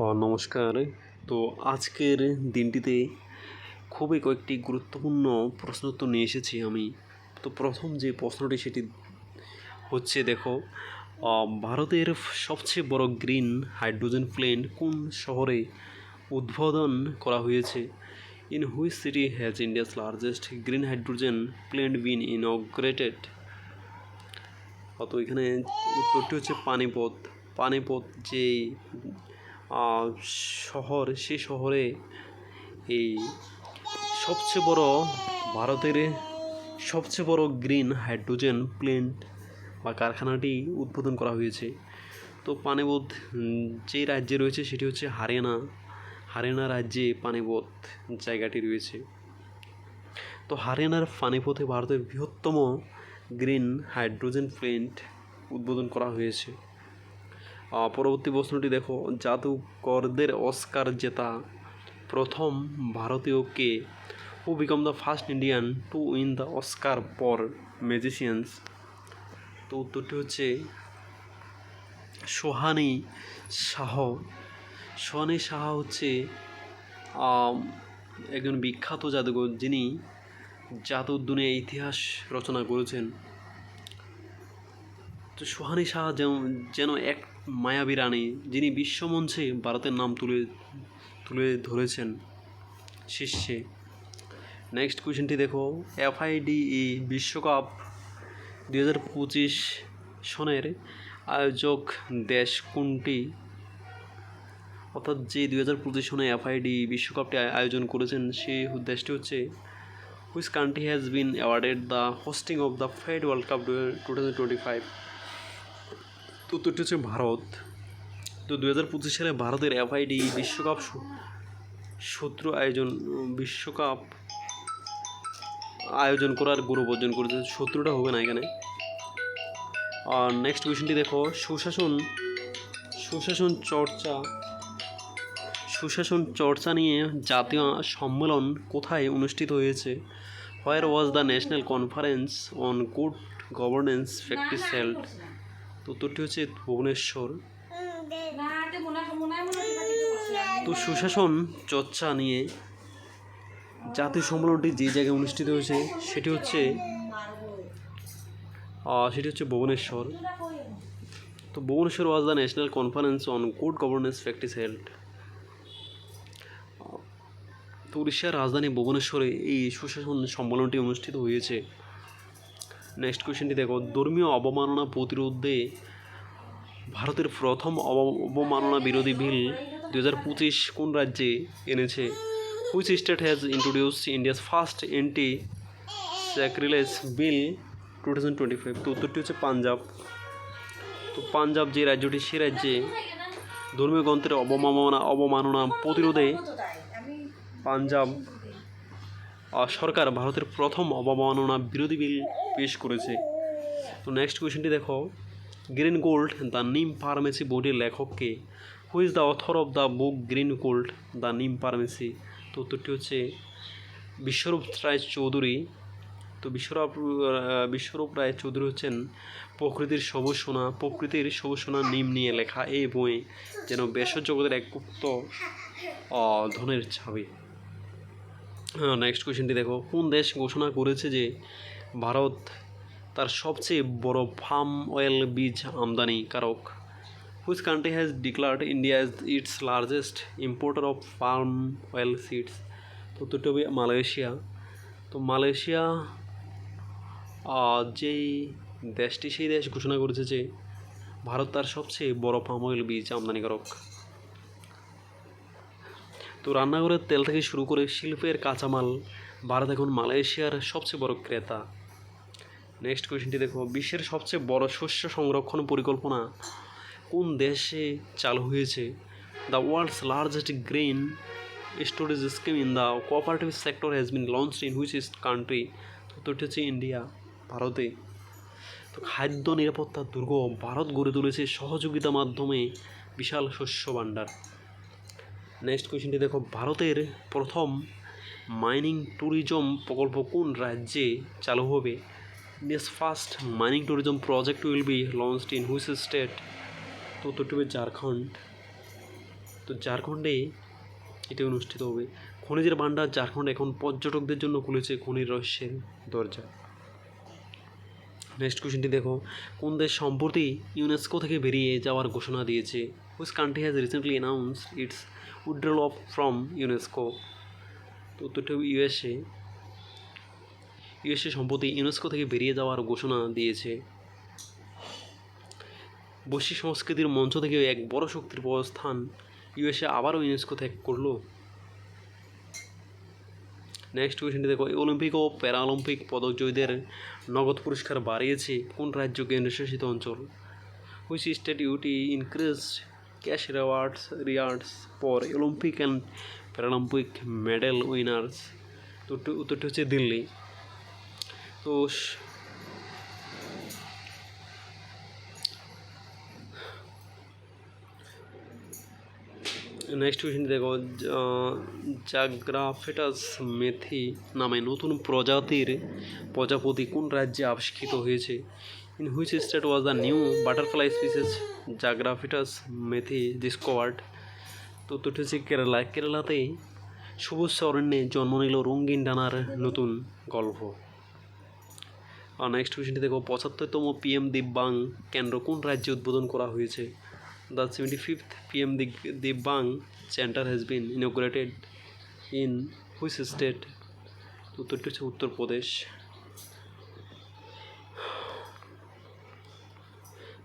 নমস্কার। তো আজকের দিনটিতে খুবই কয়েকটি গুরুত্বপূর্ণ প্রশ্ন উত্তর নিয়ে এসেছি আমি। তো প্রথম যে প্রশ্নটি সেটি হচ্ছে, দেখো ভারতের সবচেয়ে বড় গ্রিন হাইড্রোজেন প্ল্যান্ট কোন শহরে উদ্বোধন করা হয়েছে? In which city has India's largest green hydrogen plant been inaugurated? তো এখানে উত্তরটি হচ্ছে পানিপথ। পানিপথ যে শহর সে শহরে এই সবচেয়ে বড় ভারতের সবচেয়ে বড় গ্রিন হাইড্রোজেন প্ল্যান্ট বা কারখানাটি উদ্বোধন করা হয়েছে। তো উম, যে রাজ্যে রয়েছে সেটি হচ্ছে হারিয়ানা। হারিয়ানা রাজ্যে পানিপথ জায়গাটি রয়েছে। তো হরিয়ানার পানিপথে ভারতের বৃহত্তম গ্রিন হাইড্রোজেন প্ল্যান্ট উদ্বোধন করা হয়েছে। পরবর্তী প্রশ্নটি দেখো। জাদুকরদের অস্কার জেতা প্রথম ভারতীয় কে? Who become the first Indian to win the Oscar for magicians তো উত্তরটি হচ্ছে সোহানি শাহ। সোহানি শাহ হচ্ছে একজন বিখ্যাত জাদুকর যিনি জাদুর দুনিয়া ইতিহাস রচনা করেছেন। তো সোহানি শাহ যেমন, যেন এক মায়াবী রানী যিনি বিশ্বমঞ্চে ভারতের নাম তুলে তুলে ধরেছেন শীর্ষে। নেক্সট কোয়েশ্চেনটি দেখো এফআইডিই বিশ্বকাপ দুই হাজার পঁচিশ সনের আয়োজক দেশ কোনটি? অর্থাৎ যে দুই হাজার পঁচিশ সনে এফআইডি বিশ্বকাপটি আয়োজন করেছেন সেই দেশটি হচ্ছে which country has been awarded the hosting of the FIDE world cup two thousand twenty five. উত্তরটি হচ্ছে ভারত। তো দু হাজার পঁচিশ সালে ভারতের এফআইডি বিশ্বকাপ সূত্র আয়োজন, বিশ্বকাপ আয়োজন করার গৌরব অর্জন করেছে। সূত্রটা হবে না এখানে। আর নেক্সট কোয়েশ্চেনটি দেখো, সুশাসন সুশাসন চর্চা সুশাসন চর্চা নিয়ে জাতীয় সম্মেলন কোথায় অনুষ্ঠিত হয়েছে? Where was the national conference on good governance practice held উত্তরটি হচ্ছে ভুবনেশ্বর। তো সুশাসন চর্চা নিয়ে জাতীয় সম্মেলনটি যে জায়গায় অনুষ্ঠিত হয়েছে, সেটি হচ্ছে সেটি হচ্ছে ভুবনেশ্বর। তো Bhubaneswar was the national conference on good governance practice held তো উড়িষ্যার রাজধানী ভুবনেশ্বরে এই সুশাসন সম্মেলনটি অনুষ্ঠিত হয়েছে। নেক্সট কোয়েশ্চেনটি দেখো, ধর্মীয় অবমাননা প্রতিরোধে ভারতের প্রথম অব- অবমাননা বিরোধী বিল দু হাজার পঁচিশ কোন রাজ্যে এনেছে? Which state has introduce India's first anti sacrilege bill two thousand twenty five তো উত্তরটি হচ্ছে পাঞ্জাব। তো পাঞ্জাব যে রাজ্যটি, সে রাজ্যে ধর্মীয় গ্রন্থের অবমাননা অবমাননা প্রতিরোধে পাঞ্জাব সরকার ভারতের প্রথম অবমাননা বিরোধী বিল পেশ করেছে। তো নেক্সট কোয়েশ্চেনটি দেখো। Green gold the neem pharmacy বইটির লেখককে who is the author of the book green gold the neem pharmacy তো উত্তরটি হচ্ছে বিশ্বরূপ রায় চৌধুরী। তো বিশ্বরূপ বিশ্বরূপ রায় চৌধুরী হচ্ছেন প্রকৃতির সবুজ সোনা, প্রকৃতির সবুজ সোনা নিম নিয়ে লেখা এই বই যেন বেসর জগতের এক গুপ্ত ধনের ছাবি নেক্সট কোয়েশ্চেনটি দেখো। কোন দেশ ঘোষণা করেছে যে ভারত তার সবচেয়ে বড় ফার্ম অয়েল বীজ আমদানিকারক which country has declared India is its largest importer of palm oil seeds তো হবে মালয়েশিয়া। তো মালয়েশিয়া যেই দেশটি সেই দেশ ঘোষণা করেছে যে ভারত তার সবচেয়ে বড় ফার্ম অয়েল বীজ আমদানিকারক তো রান্নাঘরের তেল থেকে শুরু করে শিল্পের কাঁচামাল ভারত এখন মালয়েশিয়ার সবচেয়ে বড় ক্রেতা। নেক্সট কোয়েশ্চেনটি দেখো, বিশ্বের সবচেয়ে বড় শস্য সংরক্ষণ পরিকল্পনা কোন দেশে চালু হয়েছে? The world's largest grain storage scheme in the cooperative sector has been launch in which is country উত্তরটি হচ্ছে ইন্ডিয়া ভারতে। তো খাদ্য নিরাপত্তার দুর্গ ভারত গড়ে তুলেছে সহযোগিতা মাধ্যমে বিশাল শস্য ভাণ্ডার। নেক্সট কোয়েশ্চেনটি দেখো, ভারতের প্রথম মাইনিং ট্যুরিজম প্রকল্প কোন রাজ্যে চালু হবে? India's first mining tourism project will be launched in which state তো উত্তরটি ঝাড়খণ্ড। তো ঝাড়খণ্ডে এটি অনুষ্ঠিত হবে। খনিজের ভাণ্ডার ঝাড়খণ্ড এখন পর্যটকদের জন্য খুলেছে খনির রহস্যের দরজা। নেক্সট কোয়েশ্চেনটি দেখো। কোন দেশ সম্প্রতি ইউনেস্কো থেকে বেরিয়ে যাওয়ার ঘোষণা দিয়েছে? Which country has recently announce its withdrawal of from UNESCO তো উত্তরটি ইউএসএ ইউএসএ সম্প্রতি ইউনেস্কো থেকে বেরিয়ে যাওয়ার ঘোষণা দিয়েছে। বৈশ্বিক সংস্কৃতির মঞ্চ থেকে এক বড় শক্তির অবস্থান ইউএসএ আবারও ইউনেস্কো ত্যাগ করল। নেক্সট কোয়েশ্চেনটি দেখো, অলিম্পিক ও প্যারাঅলিম্পিক পদক জয়ীদের নগদ পুরস্কার বাড়িয়েছে কোন রাজ্য কেন্দ্রশাসিত অঞ্চল? Which state UT increase cash rewards rewards for Olympic and Paralympic medal winners উত্তরটি হচ্ছে দিল্লি। তো নেক্সট কোয়েশ্চেন দেখো জাগ্রাফেটাস মেথি নামে নতুন প্রজাতির প্রজাপতি কোন রাজ্যে আবিষ্কৃত হয়েছে? In which state was the new butterfly species Zographetus methi discovered তো উত্তরটি হচ্ছে কেরালা। কেরালাতে সবুজ অরণ্যে জন্ম নিল রঙিন ডানার নতুন গল্প। আর নেক্সট কোয়েশ্চেনটি দেখো, পঁচাত্তরতম পিএম দিব্যাং কেন্দ্র কোন রাজ্যে উদ্বোধন করা হয়েছে? The seventy fifth PM Dibang centre has been inaugurated in which state উত্তরটি হচ্ছে উত্তরপ্রদেশ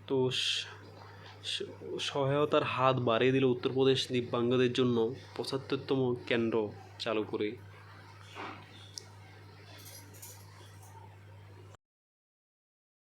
তো সহায়তার হাত বাড়িয়ে দিল উত্তরপ্রদেশ দিব্যাঙ্গদের জন্য পঁচাত্তরতম কেন্দ্র চালু করে।